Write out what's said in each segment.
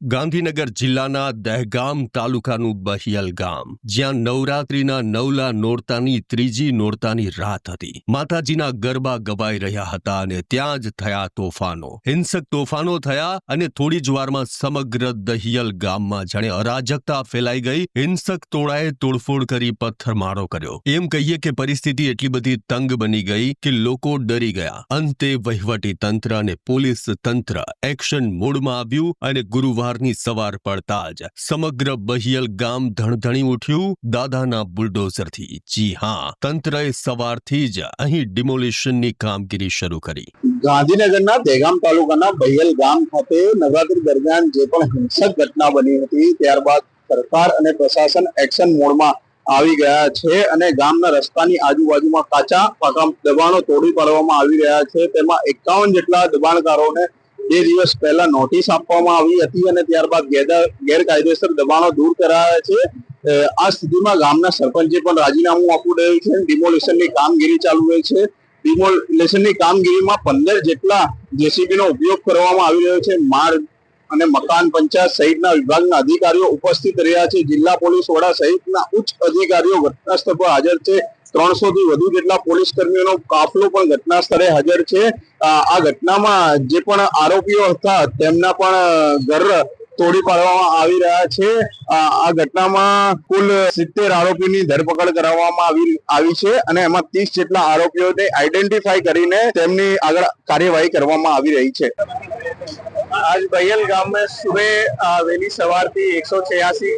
ગાંધીનગર જિલ્લાના દહેગામ તાલુકાનું બહિયલ ગામ, જ્યાં નવરાત્રીના નવલા નોરતાની ત્રીજી નોરતાની રાત હતી. માતાજીના ગરબા ગવાઈ રહ્યા હતા અને ત્યાં જ થયા તોફાનો. હિંસક તોફાનો થયા અને થોડી જ વારમાં સમગ્ર દહિયલ ગામમાં જાણે અરાજકતા ફેલાઈ ગઈ. હિંસક ટોળાએ તોડફોડ કરી, પથ્થરમારો કર્યો. એમ કહીએ કે પરિસ્થિતિ એટલી બધી તંગ બની ગઈ કે લોકો ડરી ગયા. અંતે વહીવટી તંત્ર અને પોલીસ તંત્ર એક્શન મોડમાં આવ્યું અને ગુરુવારની સવાર પડતા જ સમગ્ર બહિયલ ગામ ધણધણી ઉઠ્યું દાદાના બુલડોઝરથી. જી હા, તંત્રએ સવારથી જ અહીં ડિમોલિશનની કામગીરી શરૂ કરી. ગાંધીનગરના દેગામ તાલુકાના બહિયલ ગામ ખાતે નવરાત્રી દરમિયાન જે પણ હિંસક ઘટના બની હતી, ત્યારબાદ સરકાર અને પ્રશાસન એક્શન મોડમાં આવી ગયા છે અને ગામના રસ્તાની આજુબાજુમાં કાચા પાકા દબાણો તોડી પાડવામાં આવી રહ્યા છે. તેમાં એકાવન જેટલા દબાણકારોને બે દિવસ પહેલા નોટિસ આપવામાં આવી હતી અને ત્યારબાદ ગેરકાયદેસર દબાણો દૂર કરાયા છે. આ સ્થિતિમાં ગામના સરપંચે પણ રાજીનામું આપવું રહ્યું છે. ડિમોલિશનની કામગીરી ચાલુ રહી છે. ડિમોલિશનની કામગીરીમાં પંદર જેટલા જેસીબી નો ઉપયોગ કરવામાં આવી રહ્યો છે. માર્ગ અને મકાન પંચાયત સહિતના વિભાગના અધિકારીઓ ઉપસ્થિત રહ્યા છે. જિલ્લા પોલીસ વડા સહિતના ઉચ્ચ અધિકારીઓ ઘટનાસ્થળ પર હાજર છે. ત્રણસો થી વધુ જેટલા પોલીસ કર્મીઓનો કાફલો પણ ઘટના સ્થળે હાજર છે. આ ઘટનામાં જે પણ આરોપીઓ હતા, તેમના પણ ઘર તોડી પાડવામાં આવી રહ્યા છે. આ ઘટનામાં કુલ સિત્તેર આરોપીની ધરપકડ કરાવવામાં આવી આવી છે અને એમાં ત્રીસ જેટલા આરોપીઓને આઈડેન્ટિફાઈ કરીને તેમની આગળ કાર્યવાહી કરવામાં આવી રહી છે. આજ ભૈયલ ગામ મેં સુબહ વહેલી સવારથી એકસો છયાસી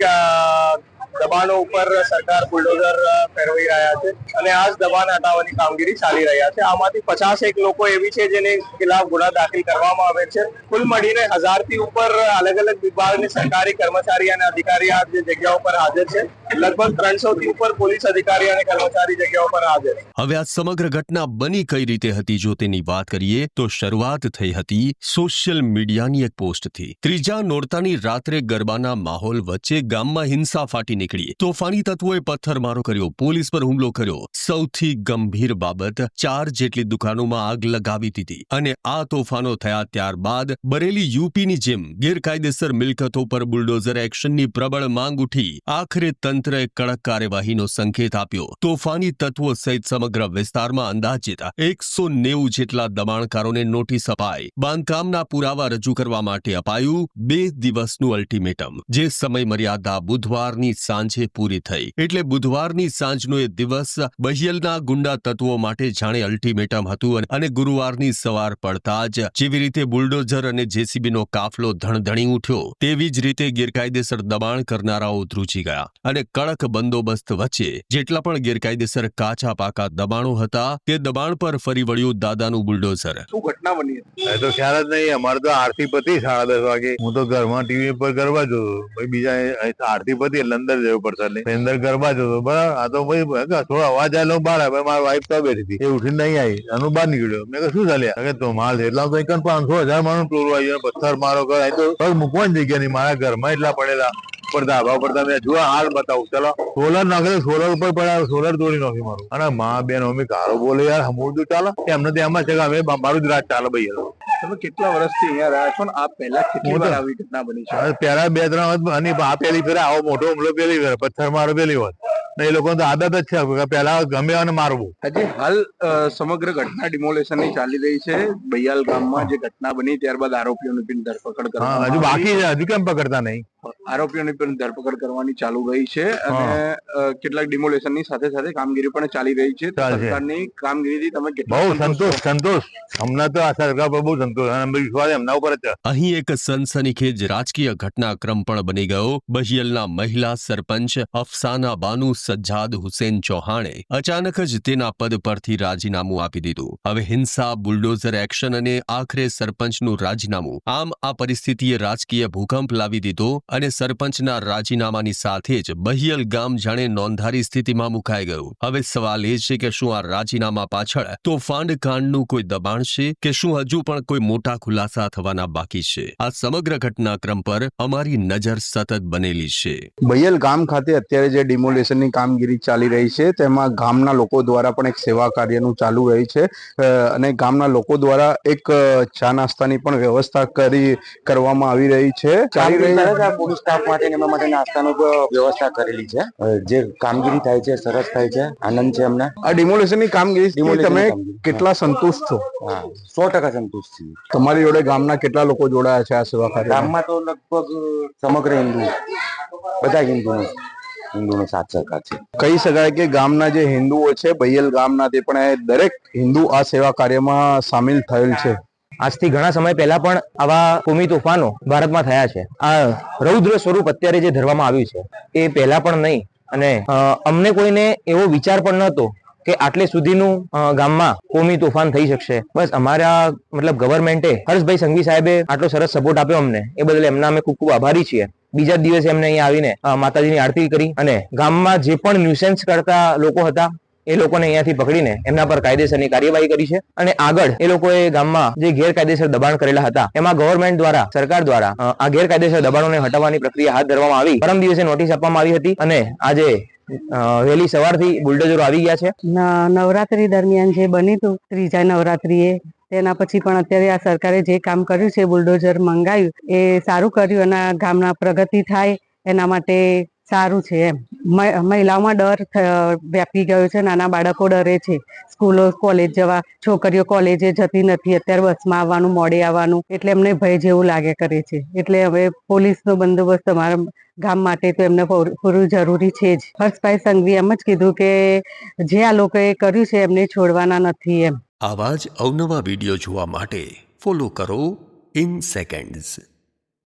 દબાણો ઉપર સરકાર બુલડોઝર ફેરવી રહ્યા છે અને આ જ દબાણ હટાવવાની કામગીરી ચાલી રહ્યા છે. આમાંથી પચાસ એક લોકો એવી છે જેની ખિલાફ ગુના દાખલ કરવામાં આવે છે. કુલ મળીને હજારથી ઉપર અલગ અલગ વિભાગની સરકારી કર્મચારી અને અધિકારી આ જગ્યા ઉપર હાજર છે. લગભગ ત્રણસો થી ઉપર પોલીસ અધિકારી અને કર્મચારી જગ્યાઓ પર હાજર હવે આ સમગ્ર ઘટના બની કઈ રીતે હતી જો તેની વાત કરીએ તો શરૂઆત થઈ હતી સોશિયલ મીડિયાની એક પોસ્ટથી. ત્રીજા નોરતાની રાત્રે ગરબાના માહોલ વચ્ચે ગામમાં હિંસા ફાટી નીકળી. તોફાની તત્વોએ પથ્થરમારો કર્યો, પોલીસ પર હુમલો કર્યો. સૌથી ગંભીર બાબત, ચાર જેટલી દુકાનોમાં આગ લગાવી દીધી અને આ તોફાનો થયા ત્યારબાદ બરેલી યુપીની જેમ ગેરકાયદેસર મિલકતો પર બુલડોઝર એક્શનની પ્રબળ માંગ ઉઠી. આખરે તંત્રએ કડક કાર્યવાહીનો સંકેત આપ્યો. તોફાની તત્વો સહિત સમગ્ર વિસ્તારમાં અંદાજિત એકસો નેવું જેટલા દબાણકારોને નોટિસ અપાઈ. બાંધકામના પુરાવા રજૂ કરવા માટે અપાયું બે દિવસનું અલ્ટિમેટમ, જે સમય મર્યાદા બુધવારની સાંજે પૂરી થઈ. એટલે બુધવારની સાંજનો એ દિવસ બહિયલના ગુંડા તત્વો માટે જાણે અલ્ટિમેટમ હતું અને- ગુરુવારની સવાર પડતા જ જેવી રીતે બુલડોઝર અને જેસીબીનો કાફલો ધણધણી ઉઠ્યો તેવી જ રીતે ગેરકાયદેસર દબાણ કરનારાઓ ધ્રુજી ગયા. અને કડક બંદોબસ્ત વચ્ચે જેટલા પણ ગેરકાયદેસર કાચા પાકા દબાણો હતા તે દબાણ પર ફરી વળ્યું દાદાનું બુલડોઝર. શું ઘટના બની તો ખ્યાલ જ નહીં અમારે તો આરતી પતિ સાડા દસ વાગે. હું તો ઘરમાં ટીવી પર ગરબા જોતો બીજા આરતી પતિ એટલે અંદર જવું પડશે અંદર ગરબા જતો બરાબર? આ તો ભાઈ થોડો અવાજ આવેલો બહાર આવ્યો મારી વાઈફ તો બેઠી હતી. એ ઉઠીને નહીં આવી. અને બહાર નીકળ્યો. મેં શું ચાલ્યા કે તો માલ એટલા તો એક પાંચસો હજાર માણસ આવી ગયું. પથ્થર મારો ઘર. અહીં તો મૂકવાની જગ્યા નહીં. મારા ઘરમાં એટલા પડેલા. પડતા ધાબા પડતા. મેં જો હાલ બતાવું. ચલો. સોલર નાખે સોલર ઉપર પડ્યા સોલર તોડી નાખી મારું. અને મા બેન અમે કારો બોલે, યાર, હમું ચાલે. એમને એમ છે કે અમે મારું જ રાત ચાલે, ભાઈ તમે કેટલા વર્ષથી અહીંયા રહ્યા છો ને આ પહેલા કેટલી વાર આવી ઘટના બની છે? હવે બે ત્રણ વખત અને આ પેલી ફેરે આવો મોટો હુમલો પેલી ફેરે પથ્થર મારો પેલી વખત. ને એ લોકો તો આદત જ છે કે ગમે અને મારવું. હજી હાલ સમગ્ર ઘટના ડિમોલેશનની ચાલી રહી છે. બૈયાલ ગામમાં જે ઘટના બની ત્યારબાદ આરોપીઓની પણ ધરપકડ કરવા હજુ બાકી છે. હજુ કેમ પકડતા નહીં? આરોપીઓની પણ ધરપકડ કરવાની ચાલુ રહી છે અને કેટલાક ડિમોલેશનની સાથે સાથે કામગીરી પણ ચાલી રહી છે. સરકારની કામગીરીથી તમે બહુ સંતોષ સંતોષ. હમણાં તો આ સરકાર પર બહુ સંતોષ. અને વિશ્વાસ એમના ઉપર જ અહીં એક સનસનીખેજ રાજકીય ઘટનાક્રમ પણ બની ગયો. બહિયલના મહિલા સરપંચ અફસાના બાનુ સજ્જાદ હુસેન ચૌહાણે અચાનક જ તેના પદ પરથી રાજીનામું આપી દીધું. હવે હિંસા બુલડોઝર એક્શન અને આખરે સરપંચનું રાજીનામું. આમ આ પરિસ્થિતિએ રાજકીય ભૂકંપ લાવી દીધો અને સરપંચના રાજીનામાની સાથે જ બહિયલ ગામ જાણે નોંધારી સ્થિતિમાં મુકાઈ ગયું. હવે સવાલ એ છે કે શું આ રાજીનામા પાછળ તોફાન કાંડનું કોઈ દબાણ છે કે શું હજુ પણ કોઈ મોટા ખુલાસા થવાના બાકી છે? આ સમગ્ર ઘટનાક્રમ પર અમારી નજર સતત બનેલી છે. બહિયલ ગામ ખાતે અત્યારે જે ડિમોલેશનની કામગીરી ચાલી રહી છે તેમાં ગામના લોકો દ્વારા પણ એક સેવા કાર્યનું ચાલુ રહી છે અ, અને ગામના લોકો દ્વારા એક ચા નાસ્તાની પણ વ્યવસ્થા કરી કરવામાં આવી રહી છે. ચાલી રહી સ્ટાફ માટે એમના માટે નાસ્તાનો વ્યવસ્થા કરેલી છે. જે કામગીરી થાય છે સરસ થાય છે આનંદ છે અમને આ ડિમોલેશનની કામગીરી તમે કેટલા સંતુષ્ટ છો? હા સો ટકા સંતુષ્ટ છીએ. તમારી જોડે ગામના કેટલા લોકો જોડાયા છે આ સેવા કાર્ય ગામમાં તો લગભગ સમગ્ર હિન્દુ બધા હિન્દુનો હિન્દુનો સાથ સહકાર છે. કહી શકાય કે ગામના જે હિન્દુઓ છે બૈયલ ગામના તે પણ દરેક હિન્દુ આ સેવા કાર્યમાં સામેલ થયેલ છે. આજથી ઘણા સમય પહેલા પણ આવા કોમી તોફાનો ભારતમાં થયા છે. આ રૌદ્ર સ્વરૂપ અત્યારે જે ધરવામાં આવ્યું છે, એ પહેલા પણ નહીં. અને અમને કોઈને એવો વિચાર પણ નહોતો કે આટલે સુધીનું ગામમાં કોમી તોફાન થઈ શકશે. બસ અમારા, મતલબ ગવર્મેન્ટે હર્ષભાઈ સંઘવી સાહેબે આટલો સરસ સપોર્ટ આપ્યો અમને. એ બદલ એમના અમે ખૂબ ખૂબ આભારી છીએ. બીજા દિવસે એમને અહીંયા આવીને માતાજીની આરતી કરી અને ગામમાં જે પણ ન્યુસેન્સ કરતા લોકો હતા એ લોકોને અહીંયાથી પકડીને એમના પર કાયદેસરની કાર્યવાહી કરી છે. અને આગળ એ લોકોએ ગામમાં જે ગેરકાયદેસર દબાણ કરેલા હતા, એમાં ગવર્મેન્ટ દ્વારા, સરકાર દ્વારા આ ગેરકાયદેસર દબાણોને હટાવવાની પ્રક્રિયા હાથ ધરવામાં આવી. પરમ દિવસે નોટિસ આપવામાં આવી હતી અને આજે વહેલી સવારથી બુલડોઝરો આવી ગયા છે. નવરાત્રી દરમિયાન જે બન્યું હતું, ત્રીજા નવરાત્રીએ, તેના પછી પણ અત્યારે આ સરકારે જે કામ કર્યું છે બુલડોઝર મંગાવ્યું, એ સારું કર્યું. અને ગામના પ્રગતિ થાય, એના માટે સારું છે એમ. મહિલાઓમાં ડર વ્યાપી ગયો છે, નાના બાળકો ડરે છે. સ્કૂલો, કોલેજ જવા, છોકરીઓ કોલેજે જતી નથી, અત્યારે બસમાં આવવાનું, મોડે આવવાનું, એટલે એમને ભય જેવું લાગે કરે છે. એટલે હવે પોલીસનો બંદોબસ્ત અમારા ગામ માટે તો એમને પૂરું જરૂરી છે જ. હર્ષભાઈ સંઘવી એમ જ કીધું કે જે આ લોકોએ કર્યું છે એમને છોડવાના નથી એમ. આવા જ અવનવા વીડિયો જોવા માટે ફોલો કરો ઇન સેકન્ડ્સ